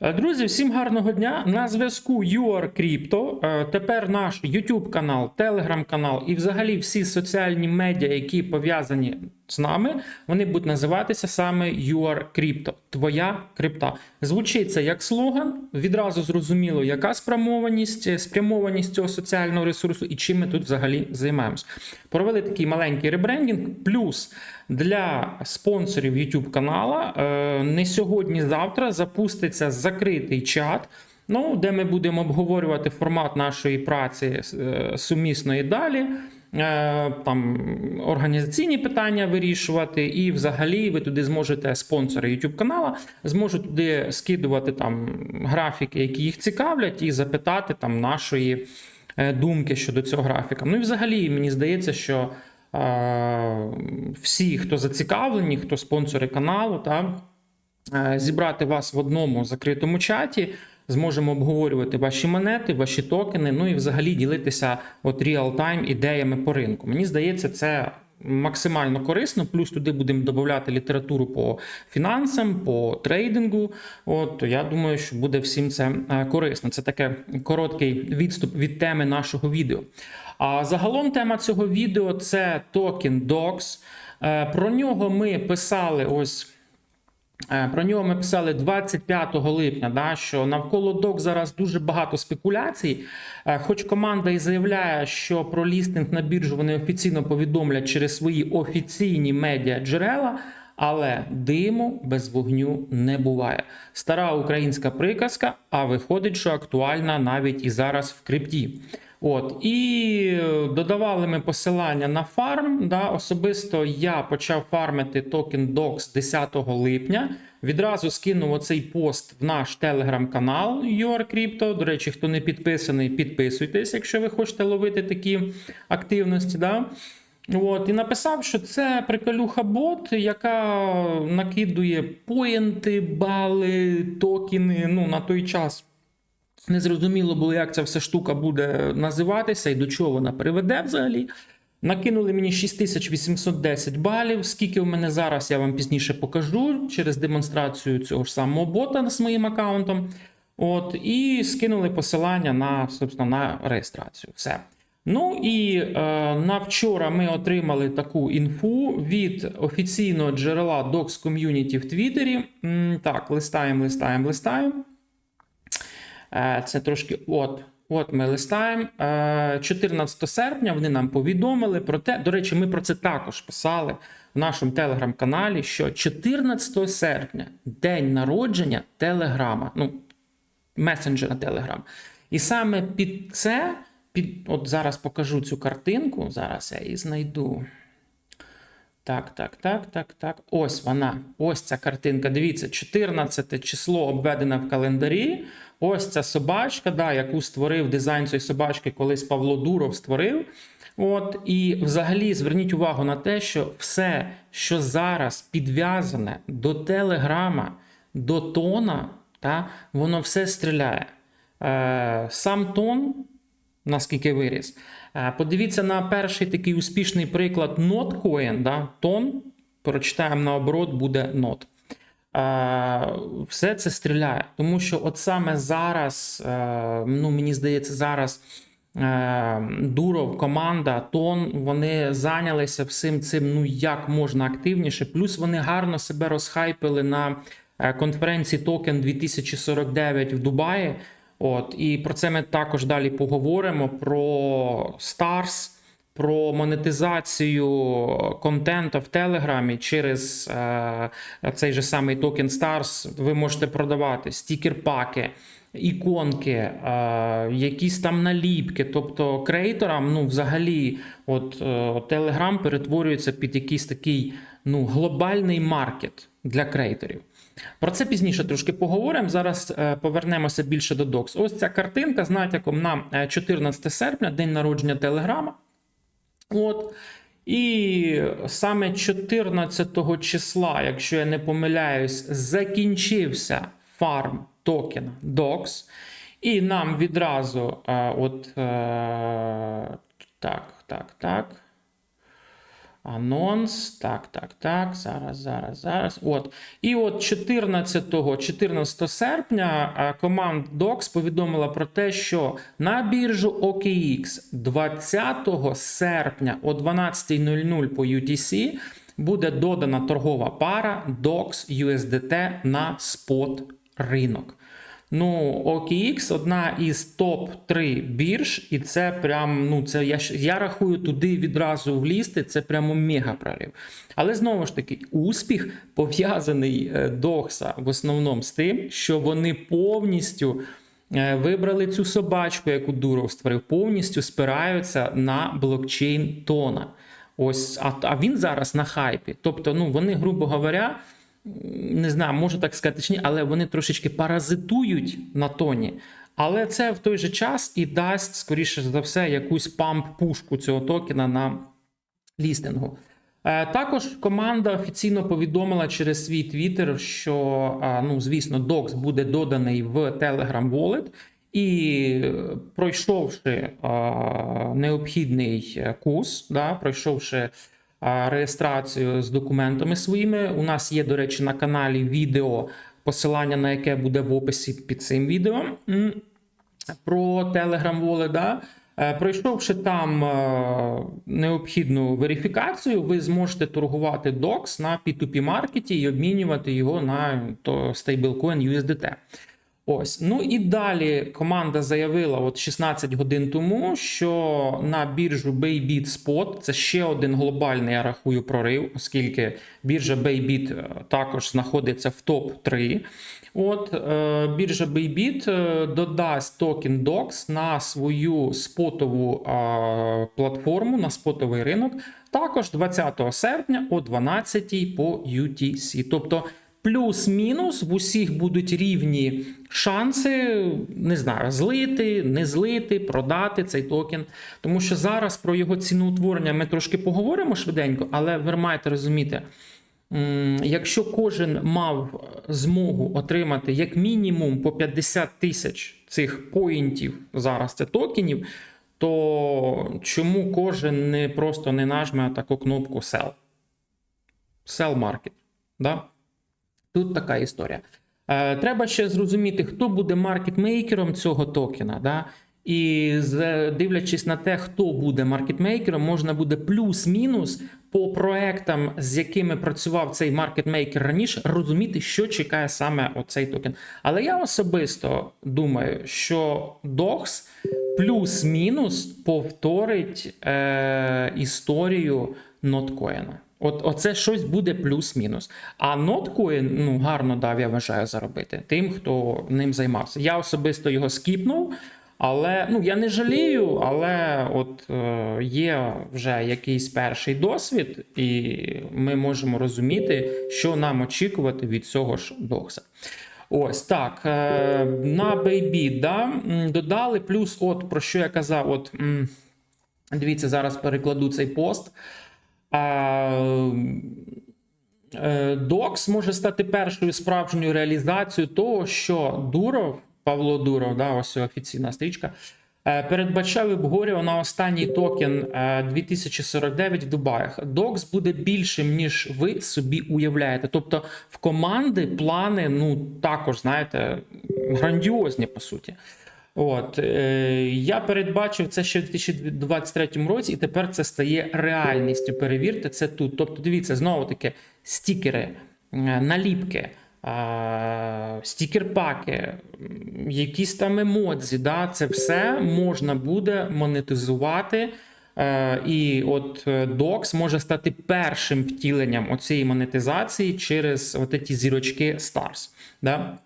Е, Друзі, всім гарного дня. На зв'язку Юар Кріпто Тепер наш YouTube канал, Telegram канал і взагалі всі соціальні медіа, які пов'язані з нами, вони будуть називатися саме UrCrypto. Твоя крипта. Звучить це як слоган. Відразу зрозуміло, яка спрямованість, е, спрямованість цього соціального ресурсу і чим ми тут взагалі займаємось. Провели такий маленький ребрендінг. Плюс для спонсорів YouTube канала е, не сьогодні-завтра запуститься закритий чат. Ну, де ми будемо обговорювати формат нашої праці е, сумісно далі. Е, Там організаційні питання вирішувати, і взагалі ви туди зможете спонсори YouTube канала, зможуть туди скидувати там графіки, які їх цікавлять, і запитати там нашої е, думки щодо цього графіка. Ну і взагалі мені здається, що е, всі, хто зацікавлені, хто спонсори каналу, та, е, зібрати вас в одному закритому чаті. Зможемо обговорювати ваші монети, ваші токени, ну і взагалі ділитися от реал-тайм ідеями по ринку. Мені здається, це максимально корисно. Плюс туди будемо додати літературу по фінансам, по трейдингу. От я думаю, що буде всім це е, корисно. Це таке короткий відступ від теми нашого відео. А загалом тема цього відео це токен DOX. Е, Про нього ми писали ось. Е, Про нього ми писали 25 липня, да, що навколо док зараз дуже багато спекуляцій. Е, Хоч команда і заявляє, що про лістинг на біржу вони офіційно повідомлять через свої офіційні медіа джерела. Але диму без вогню не буває. Стара українська приказка, а виходить, що актуальна навіть і зараз в крипті. От і додавали ми посилання на фарм. Да, Особисто я почав фармити токен DOX 10 липня. Відразу скинув оцей пост в наш телеграм-канал YourCrypto. До речі, хто не підписаний, підписуйтесь, якщо ви хочете ловити такі активності. Да? От, і написав, що це приколюха бот, яка накидує поінти, бали, токени ну, на той час. Незрозуміло було, як ця вся штука буде називатися і до чого вона приведе взагалі. Накинули мені 6810 балів. Скільки в мене зараз, я вам пізніше покажу через демонстрацію цього ж самого бота з моїм аккаунтом. От, і скинули посилання на, собственно, на реєстрацію. Все. Ну і е, на вчора ми отримали таку інфу від офіційного джерела Docs Community в Твіттері. Так, листаємо, листаємо, листаємо. Е, Це трошки от. От ми листаємо. Е, 14 серпня вони нам повідомили про те. До речі, ми про це також писали в нашому телеграм-каналі. Що 14 серпня день народження Телеграма, ну, месенджера Телеграм. І саме під це, під, от зараз покажу цю картинку. Зараз я її знайду. Так, так, так, так, так. Ось вона. Ось ця картинка. Дивіться, 14 число обведено в календарі. Ось ця собачка, да, яку створив дизайн цієї собачки, колись Павло Дуров створив. От, і взагалі зверніть увагу на те, що все, що зараз підв'язане до телеграма, до тона, та, воно все стріляє. Е, сам тон наскільки виріс. Е, Подивіться на перший такий успішний приклад Notcoin, да? тон. Прочитаємо наоборот, буде нот. Е, Все це стріляє. Тому що от саме зараз, е, ну мені здається, зараз е, Дуров, команда, Тон, вони зайнялися всім цим ну як можна активніше. Плюс вони гарно себе розхайпили на конференції Токен 2049 в Дубаї. От і про це ми також далі поговоримо: про Stars, про монетизацію контенту в Телеграмі через е, цей же самий токен Stars. Ви можете продавати стікер-паки, іконки, е, якісь там наліпки. Тобто креаторам, ну, взагалі, от е, Telegram перетворюється під якийсь такий ну, глобальний маркет для креаторів. Про це пізніше трошки поговоримо. Зараз е, повернемося більше до Docs. Ось ця картинка з натяком на е, 14 серпня, день народження Телеграма. От. І саме 14 числа, якщо я не помиляюсь, закінчився фарм токена DOX. І нам відразу, е, от, е, так, так, так. Анонс. Так, так, так. Зараз, зараз, зараз. От. І от 14, 14 серпня е, команда DOX повідомила про те, що на біржу OKX 20 серпня о 12.00 по UTC буде додана торгова пара DOX USDT на спот ринок. Ну, OKX одна із топ-3 бірж, і це прям, ну, це я, я рахую туди відразу влізти, це прямо мега прорив. Але знову ж таки, успіх пов'язаний е, Докса в основному з тим, що вони повністю е, вибрали цю собачку, яку Дуров створив, повністю спираються на блокчейн Тона. Ось, а, а він зараз на хайпі. Тобто, ну, вони, грубо говоря, не знаю, можу так сказати чи ні, але вони трошечки паразитують на тоні. Але це в той же час і дасть, скоріше за все, якусь памп-пушку цього токена на лістингу. Е, Також команда офіційно повідомила через свій твіттер, що е, ну, звісно, DOX буде доданий в Telegram Wallet, і е, пройшовши необхідний курс, да, пройшовши реєстрацію з документами своїми, у нас є, до речі, на каналі відео, посилання на яке буде в описі під цим відео. Про Telegram Wallet, да? Е, Пройшовши там е, необхідну верифікацію, ви зможете торгувати DOX на P2P маркеті і обмінювати його на стейблкоін USDT. Ось, ну і далі команда заявила от 16 годин тому, що на біржу Bybit Spot це ще один глобальний, я рахую, прорив, оскільки біржа Bybit е, також знаходиться в топ 3 От е, біржа Bybit е, додасть токен DOX на свою спотову платформу, на спотовий ринок, також 20 серпня о 12 по UTC. Тобто плюс-мінус в усіх будуть рівні шанси, не знаю, злити, не злити, продати цей токен. Тому що зараз про його ціноутворення ми трошки поговоримо швиденько, але ви маєте розуміти. Якщо кожен мав змогу отримати як мінімум по 50 тисяч цих поінтів зараз це токенів, то чому кожен не просто не нажме таку кнопку Sell? Sell Market. Да? Тут така історія. Е, треба ще зрозуміти, хто буде маркетмейкером цього токена. Да? І дивлячись на те, хто буде маркетмейкером, можна буде плюс-мінус по проектам, з якими працював цей маркетмейкер раніше, розуміти, що чекає саме оцей токен. Але я особисто думаю, що DOX плюс-мінус повторить е, історію ноткоїна. От оце щось буде плюс-мінус. А ноткоін ну, гарно дав, я вважаю, заробити тим, хто ним займався. Я особисто його скіпнув. Але ну я не жалію, але от е, є вже якийсь перший досвід, і ми можемо розуміти, що нам очікувати від цього ж докса. Ось так. Е, на Bybit, да, додали, плюс, от про що я казав, от дивіться, зараз перекладу цей пост. А, Е, Докс може стати першою справжньою реалізацією того, що Дуров, Павло Дуров, да, ось офіційна стрічка, е, передбачав і обговорював на останній токен е, 2049 в Дубаях. Докс буде більшим, ніж ви собі уявляєте. Тобто в команди плани, ну також, знаєте, грандіозні по суті. От е, я передбачив це ще в 2023 році, і тепер це стає реальністю. Перевірте це тут. Тобто, дивіться, знову таки стікери, е, наліпки, е, стікер-паки, якісь там емодзі. Да, це все можна буде монетизувати. Е, І от е, Docs може стати першим втіленням оцієї монетизації через от ці зірочки Stars. Да?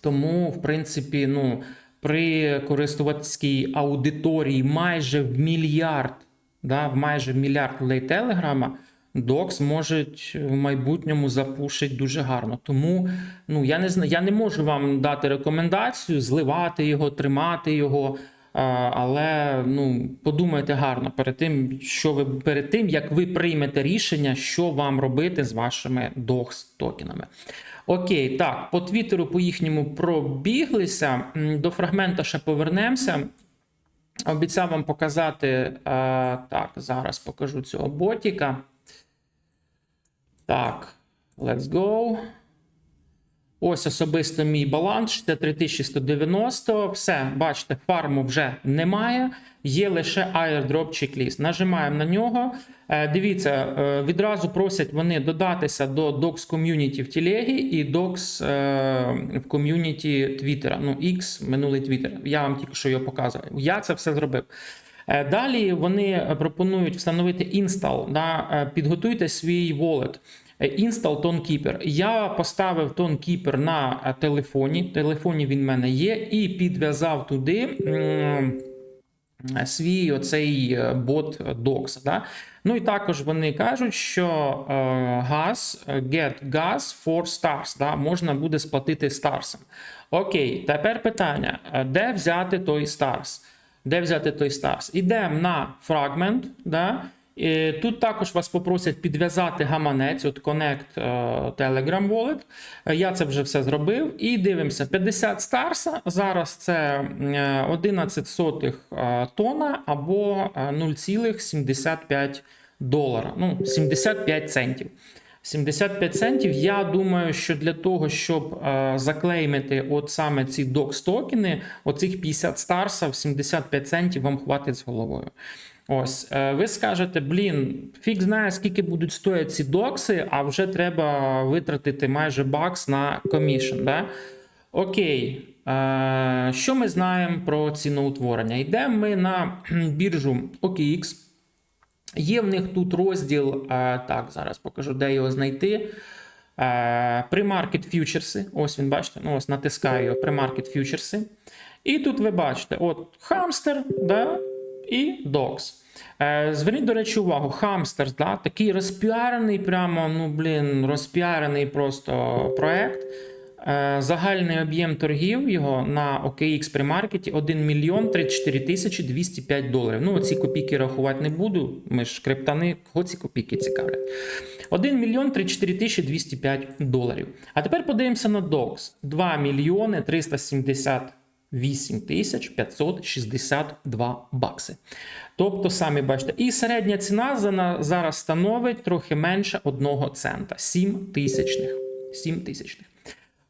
Тому, в принципі, ну, при користувацькій аудиторії майже в мільярд, да, майже в мільярд людей Телеграма, Докс можуть в майбутньому запушити дуже гарно. Тому ну, я не знаю, я не можу вам дати рекомендацію зливати його, тримати його. А, Але ну, подумайте гарно перед тим, що ви перед тим, як ви приймете рішення, що вам робити з вашими докс токенами. Окей, так, по Твіттеру по їхньому пробіглися. До фрагмента ще повернемося. Обіцяв вам показати. е, так, зараз покажу цього ботіка. Так, let's go. Ось особисто мій баланс 63190. Все, бачите, фарму вже немає. Є лише airdrop checklist. Нажимаємо на нього. Е, Дивіться, е, відразу просять вони додатися до Docs Community в Телегі і Docs е, в ком'юніті Твіттера. Ну, X, минулий Twitter. Я вам тільки що його показував. Я це все зробив. Далі вони пропонують встановити install. Да? Підготуйте свій wallet. Е, Install ToneKeeper. Я поставив ToneKeeper на е, телефоні. Телефоні він в мене є, і підв'язав туди. Свій оцей е, бот Docs. Да? Ну і також вони кажуть, що е, газ, е, get gas for stars, да? можна буде сплатити старсом. Окей, тепер питання: е, де взяти той старс? Де взяти той старс? Ідемо на фрагмент. Да? Тут також вас попросять підв'язати гаманець, от Connect е, Telegram Wallet. Е, Я це вже все зробив. І дивимося: 50 старса. Зараз це е, 11 сотих е, тона або е, 0,75 долара. Ну, 75 центів. 75 центів. Я думаю, що для того, щоб заклеймити от саме ці докс токени, оцих 50 старсів, 75 центів вам хватить з головою. Ось, е, ви скажете, блін, фіг знає, скільки будуть стояти ці докси, а вже треба витратити майже бакс на комішн. Да? Окей. Е, що ми знаємо про ціноутворення? Йдемо ми на біржу OKX. Є в них тут розділ, е, так, зараз покажу, де його знайти. Е, Pre-market. Ось він бачите, ну ось натискаю його Pre-market futures. І тут ви бачите, от хамстер, да, і докс. Е, зверніть, до речі, увагу, Хамстерс, да, такий розпіарений, прямо, ну блін, розпіарений просто проект. Е, загальний об'єм торгів його на OKX примаркеті 1 мільйон 34 тисячі 205 доларів. Ну, оці копійки рахувати не буду. Ми ж криптани, кого ці копійки цікавлять. 1 мільйон 34 тисячі 205 доларів. А тепер подивимося на DOX. 2 мільйони 370 8562 бакси. Тобто, самі бачите, і середня ціна зараз становить трохи менше 1 цента 7 тисячних. 7 тисячних.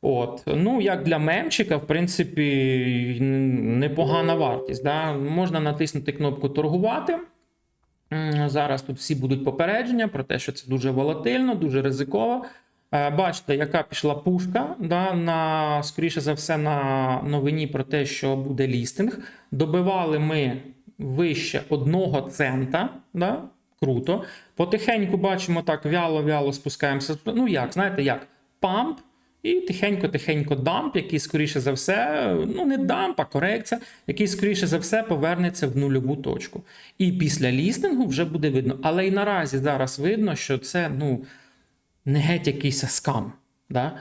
От, ну як для мемчика, в принципі, непогана вартість. Да? Можна натиснути кнопку торгувати. Зараз тут всі будуть попередження про те, що це дуже волатильно, дуже ризиково. Е, Бачите, яка пішла пушка, да, на, скоріше за все, на новині про те, що буде лістинг. Добивали ми вище 1 цента. Да? Круто. Потихеньку бачимо так, вяло-вяло спускаємося. Ну як, знаєте, як? Памп. І тихенько-тихенько дамп, який, скоріше за все, ну не дамп, а корекція, який, скоріше за все, повернеться в нульову точку. І після лістингу вже буде видно. Але і наразі зараз видно, що це ну, не геть якийсь скам. Да?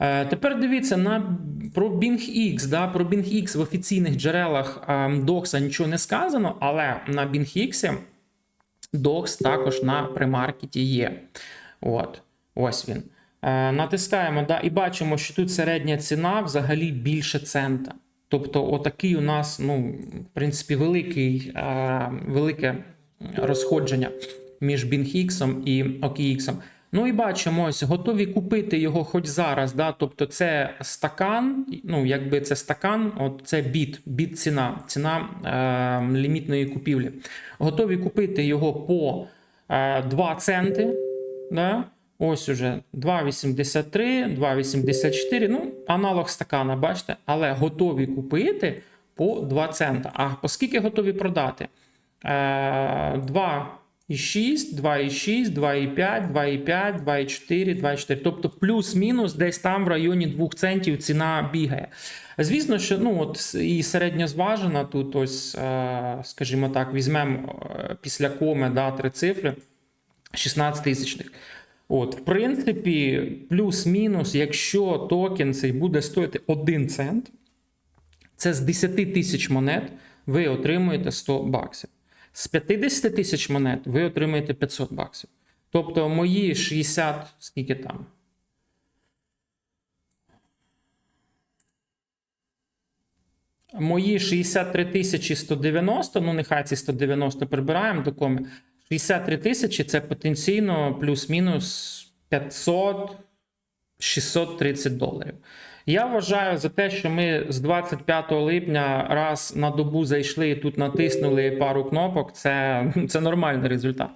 Е, тепер дивіться на про BingX. Да? Про BingX в офіційних джерелах е, Docs нічого не сказано, але на BingX Docs також на примаркеті є. От, ось він. Е, натискаємо да, і бачимо, що тут середня ціна взагалі більше цента. Тобто, отакий у нас, ну, в принципі, великий, е, велике розходження між BingX і OKX. Ну і бачимо, ось готові купити його хоч зараз. Да? Тобто, це стакан, ну, якби це стакан, от це біт, біт ціна, ціна е, лімітної купівлі. Готові купити його по е, 2 центи. Да? Ось уже 2,83, 2,84. Ну, аналог стакана, бачите, але готові купити по 2 цента. А по скільки готові продати? Е, 2,6, 2,6, 2,5, 2,5, 2,4, 2,4. Тобто плюс-мінус десь там в районі 2 центів ціна бігає. Звісно, що ну, от і середньозважена тут, ось, е, скажімо так, візьмемо е, після коми да, три цифри 16 тисячних. От, в принципі, плюс-мінус, якщо токен цей буде стоїти 1 цент, це з 10 тисяч монет ви отримуєте 100 баксів. З 50 тисяч монет ви отримуєте 500 баксів. Тобто мої 60, скільки там? Мої 63 тисячі 190, ну нехай ці 190 прибираємо до коми. 63 тисячі це потенційно плюс-мінус 500 630 доларів. Я вважаю за те, що ми з 25 липня раз на добу зайшли і тут натиснули пару кнопок. Це, це нормальний результат.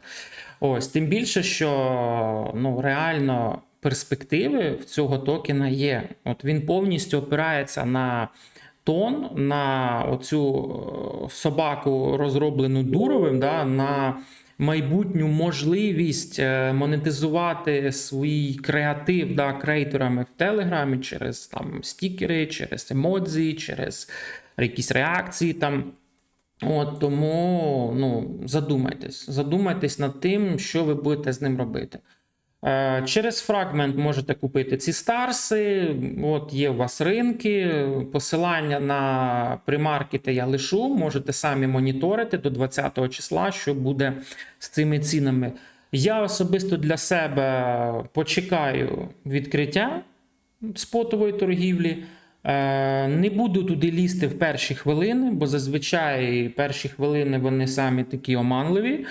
Ось тим більше, що ну реально перспективи в цього токена є. От він повністю опирається на тон, на оцю е, собаку, розроблену дуровим, да, на майбутню можливість е, монетизувати свій креатив да, креаторами в Телеграмі через там стікери, через емодзі, через якісь реакції там. От тому ну, задумайтесь, задумайтесь над тим, що ви будете з ним робити. Е, Через фрагмент можете купити ці старси. От є у вас ринки. Посилання на примаркети я лишу. Можете самі моніторити до 20 числа, що буде з цими цінами. Я особисто для себе почекаю відкриття спотової торгівлі. Е, Не буду туди лізти в перші хвилини, бо зазвичай перші хвилини вони самі такі оманливі.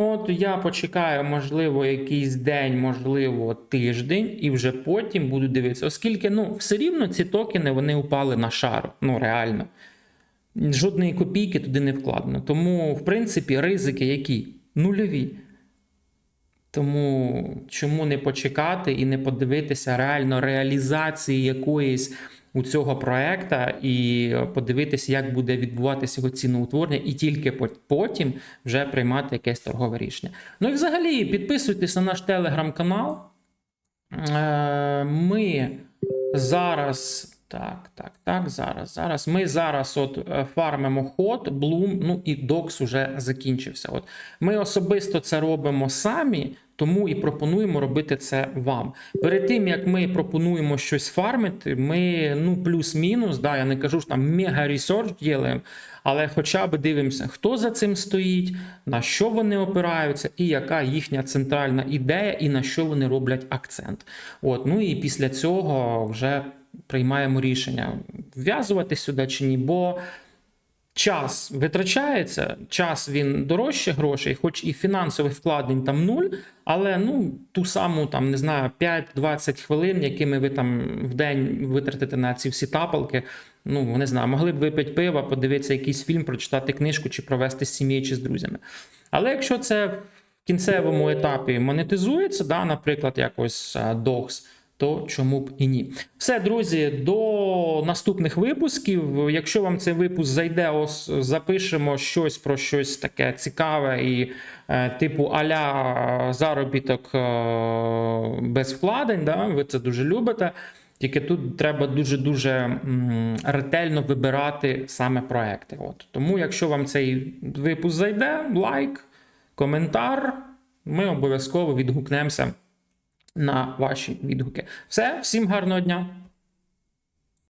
От я почекаю, можливо, якийсь день, можливо, тиждень, і вже потім буду дивитися, оскільки ну, все рівно ці токени вони упали на шару. Ну реально. Жодної копійки туди не вкладено. Тому, в принципі, ризики які? Нульові. Тому чому не почекати і не подивитися реально реалізації якоїсь у цього проекта і подивитися, як буде відбуватися його ціноутворення, і тільки потім вже приймати якесь торгове рішення. Ну і взагалі підписуйтесь на наш телеграм-канал. Е, Ми зараз. Так, так, так, зараз. Зараз. Ми зараз от е, фармимо ход, Bloom, ну і докс уже закінчився. От Ми особисто це робимо самі, тому і пропонуємо робити це вам. Перед тим як ми пропонуємо щось фармити, ми ну плюс-мінус, да, я не кажу, що там мега ресерч ділаємо, але хоча б дивимося, хто за цим стоїть, на що вони опираються, і яка їхня центральна ідея, і на що вони роблять акцент. От, ну і після цього вже приймаємо рішення, вв'язувати сюди чи ні, бо час витрачається, час він дорожче грошей, хоч і фінансових вкладень там нуль, але ну ту саму там не знаю 5-20 хвилин, якими ви там в день витратите на ці всі тапалки. Ну не знаю, могли б випити пива, подивитися якийсь фільм, прочитати книжку чи провести з сім'єю чи з друзями. Але якщо це в кінцевому етапі монетизується, да, наприклад, якось DOX, то чому б і ні. Все, друзі, до наступних випусків. Якщо вам цей випуск зайде, ось запишемо щось про щось таке цікаве і е, типу аля заробіток е, без вкладень. Да? Ви це дуже любите. Тільки тут треба дуже-дуже ретельно вибирати саме проекти. От. Тому, якщо вам цей випуск зайде, лайк, коментар, ми обов'язково відгукнемося на ваші відгуки. Все, всім гарного дня!